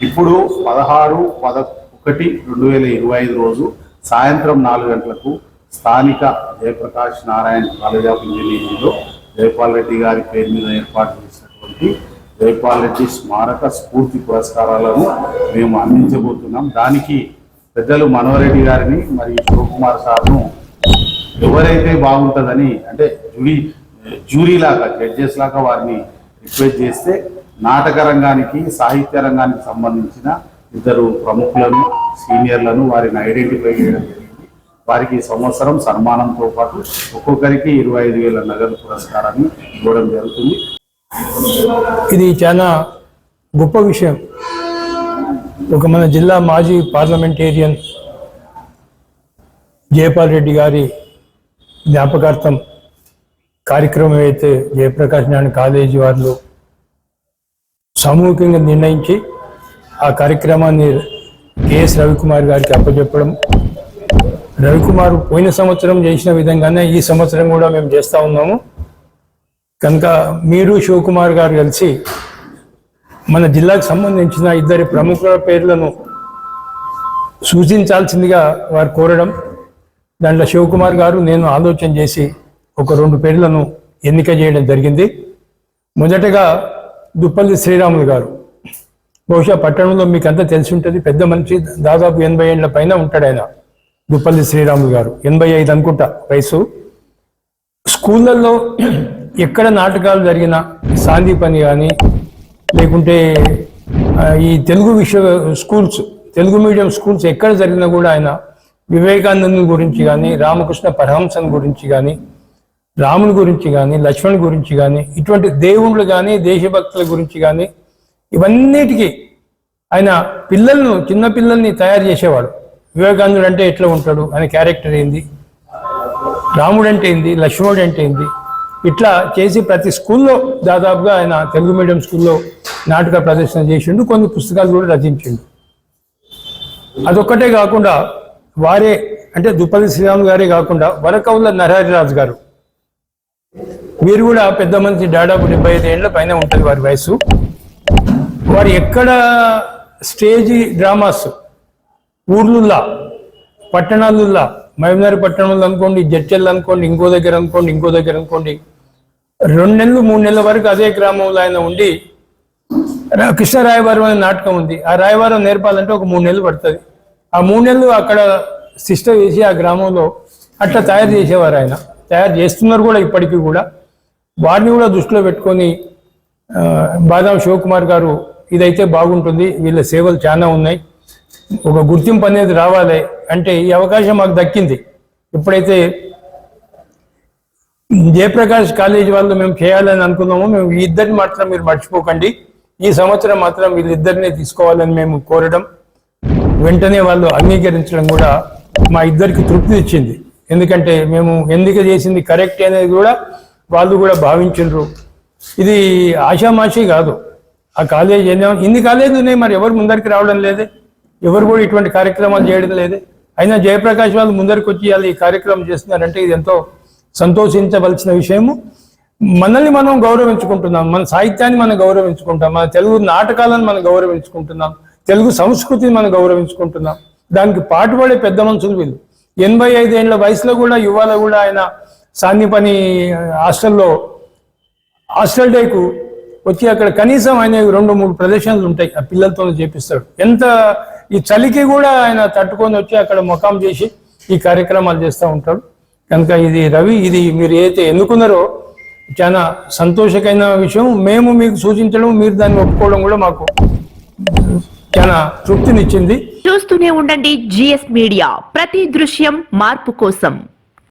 ఇప్పుడు పదహారు పద ఒకటి రెండు వేల ఇరవై ఐదు రోజు సాయంత్రం నాలుగు గంటలకు స్థానిక జయప్రకాష్ నారాయణ కాలేజ్ ఆఫ్ ఇంజనీరింగ్లో జయపాల్ రెడ్డి గారి పేరు మీద ఏర్పాటు చేసినటువంటి జయపాల్ రెడ్డి స్మారక స్ఫూర్తి పురస్కారాలను మేము అందించబోతున్నాం. దానికి పెద్దలు మనోహరెడ్డి గారిని మరియు శివకుమార్ సార్ను ఎవరైతే బాగుంటుందని అంటే జూరీ జ్యూరీ లాగా జడ్జెస్ లాగా వారిని రిక్వెస్ట్ చేస్తే నాటక రంగానికి సాహిత్య రంగానికి సంబంధించిన ఇద్దరు ప్రముఖులను సీనియర్లను వారిని ఐడెంటిఫై చేయడం జరిగింది. వారికి సంవత్సరం సన్మానంతో పాటు ఒక్కొక్కరికి ఇరవై ఐదు వేల నగదు పురస్కారాన్ని ఇవ్వడం జరుగుతుంది. ఇది చాలా గొప్ప విషయం. ఒక మన జిల్లా మాజీ పార్లమెంటేరియన్ జయపాల్ రెడ్డి గారి జ్ఞాపకార్థం కార్యక్రమం అయితే జయప్రకాష్ నారాయణ కాలేజీ వాళ్ళు సామూహికంగా నిర్ణయించి ఆ కార్యక్రమాన్ని కెఎస్ రవికుమార్ గారికి అప్పచెప్పడం. రవికుమార్ పోయిన సంవత్సరం చేసిన విధంగానే ఈ సంవత్సరం కూడా మేము చేస్తూ ఉన్నాము. కనుక మీరు శివకుమార్ గారు కలిసి మన జిల్లాకు సంబంధించిన ఇద్దరి ప్రముఖుల పేర్లను సూచించాల్సిందిగా వారు కోరడం. దాంట్లో శివకుమార్ గారు నేను ఆలోచన చేసి ఒక రెండు పేర్లను ఎన్నిక చేయడం జరిగింది. మొదటగా దుప్పల్లి శ్రీరాములు గారు. బహుశా పట్టణంలో మీకు అంతా తెలిసి ఉంటుంది పెద్ద మనిషి దాదాపు ఎనభై ఏళ్ళ పైన ఉంటాడు ఆయన దుప్పల్లి శ్రీరాములు గారు. ఎనభై ఐదు అనుకుంటా వయసు. స్కూళ్ళల్లో ఎక్కడ నాటకాలు జరిగినా సాందీ పని కానీ లేకుంటే ఈ తెలుగు విషయ స్కూల్స్ తెలుగు మీడియం స్కూల్స్ ఎక్కడ జరిగినా కూడా ఆయన వివేకానందుని గురించి కానీ రామకృష్ణ పరహంసన్ గురించి కానీ రాముని గురించి కానీ లక్ష్మణ్ గురించి కానీ ఇటువంటి దేవుళ్ళు కానీ దేశభక్తుల గురించి కానీ ఇవన్నిటికీ ఆయన పిల్లలను చిన్న పిల్లల్ని తయారు చేసేవాడు. వివేకానందుడు అంటే ఎట్లా ఉంటాడు? ఆయన క్యారెక్టర్ ఏంది? రాముడు అంటే ఏంది? లక్ష్మణుడు అంటే ఏంది? ఇట్లా చేసి ప్రతి స్కూల్లో దాదాపుగా ఆయన తెలుగు మీడియం స్కూల్లో నాటక ప్రదర్శన చేసిండు కొన్ని పుస్తకాలు కూడా రచించిండు. అదొక్కటే కాకుండా వారే అంటే దుప్పది శ్రీరామ్ గారే కాకుండా వరకవుల నరహరిరాజు గారు వీరు కూడా పెద్ద మంది దాదాపు డెబ్బై ఐదు ఏళ్ళ పైన ఉంటుంది వారి వయసు వారు ఎక్కడ స్టేజ్ డ్రామాస్ ఊర్లుల్లా పట్టణాలుల్లా మహబూబ్నగర్ పట్టణంలో అనుకోండి జడ్చెల్ అనుకోండి ఇంకో దగ్గర అనుకోండి ఇంకో దగ్గర అనుకోండి రెండు నెలలు మూడు నెలల వరకు అదే గ్రామంలో ఆయన ఉండి కృష్ణ రాయవారం అనే నాటకం ఉంది. ఆ రాయవారం నేర్పాలంటే ఒక మూడు నెలలు పడుతుంది. ఆ మూడు నెలలు అక్కడ సిస్టర్ వేసి ఆ గ్రామంలో అట్లా తయారు చేసేవారు ఆయన. తయారు చేస్తున్నారు కూడా ఇప్పటికీ కూడా. వారిని కూడా దృష్టిలో పెట్టుకొని బాదాం శివకుమార్ గారు ఇదైతే బాగుంటుంది వీళ్ళ సేవలు చాలా ఉన్నాయి. ఒక గుర్తింపు అనేది రావాలి అంటే ఈ అవకాశం మాకు దక్కింది. ఎప్పుడైతే జయప్రకాష్ కాలేజీ వాళ్ళు మేము చేయాలని అనుకున్నామో మేము ఇద్దరిని మాత్రం మీరు మర్చిపోకండి. ఈ సంవత్సరం మాత్రం వీళ్ళిద్దరినే తీసుకోవాలని మేము కోరడం వెంటనే వాళ్ళు అంగీకరించడం కూడా మా ఇద్దరికి తృప్తి ఇచ్చింది ఎందుకంటే మేము ఎందుకు చేసింది కరెక్ట్ అనేది కూడా వాళ్ళు కూడా భావించరు ఇది ఆషామాషి కాదు. ఆ కాలేజ్ ఎన్నో ఇన్ని కాలేజీలు ఉన్నాయి మరి ఎవరు ముందరికి రావడం లేదే? ఎవరు కూడా ఇటువంటి కార్యక్రమాలు చేయడం లేదే? అయినా జయప్రకాష్ వాళ్ళు ముందరికి వచ్చి వాళ్ళు ఈ కార్యక్రమం చేస్తున్నారంటే ఇది ఎంతో సంతోషించవలసిన విషయము. మనల్ని మనం గౌరవించుకుంటున్నాం. మన సాహిత్యాన్ని మనం గౌరవించుకుంటాం మన తెలుగు నాటకాలను మనం గౌరవించుకుంటున్నాం. తెలుగు సంస్కృతిని మనం గౌరవించుకుంటున్నాం. దానికి పాటుపడే పెద్ద మనుషులు వీళ్ళు. ఎనభై ఐదేళ్ళ వయసులో కూడా యువాల కూడా ఆయన సాందిపని హాస్టల్లో హాస్టల్ డేకు వచ్చి అక్కడ కనీసం ఆయన రెండు మూడు ప్రదర్శనలు ఉంటాయి ఆ పిల్లలతో చేపిస్తాడు. ఎంత ఈ చలికి కూడా ఆయన తట్టుకొని వచ్చి అక్కడ ముఖం చేసి ఈ కార్యక్రమాలు చేస్తూ ఉంటాడు. కనుక ఇది రవి ఇది మీరు ఏదైతే ఎన్నుకున్నారో చాలా సంతోషకమైన విషయం. మేము మీకు సూచించడం మీరు దాన్ని ఒప్పుకోవడం కూడా మాకు చాలా తృప్తినిచ్చింది. చూస్తూనే ఉండండి జిఎస్ మీడియా. ప్రతి దృశ్యం మార్పు కోసం.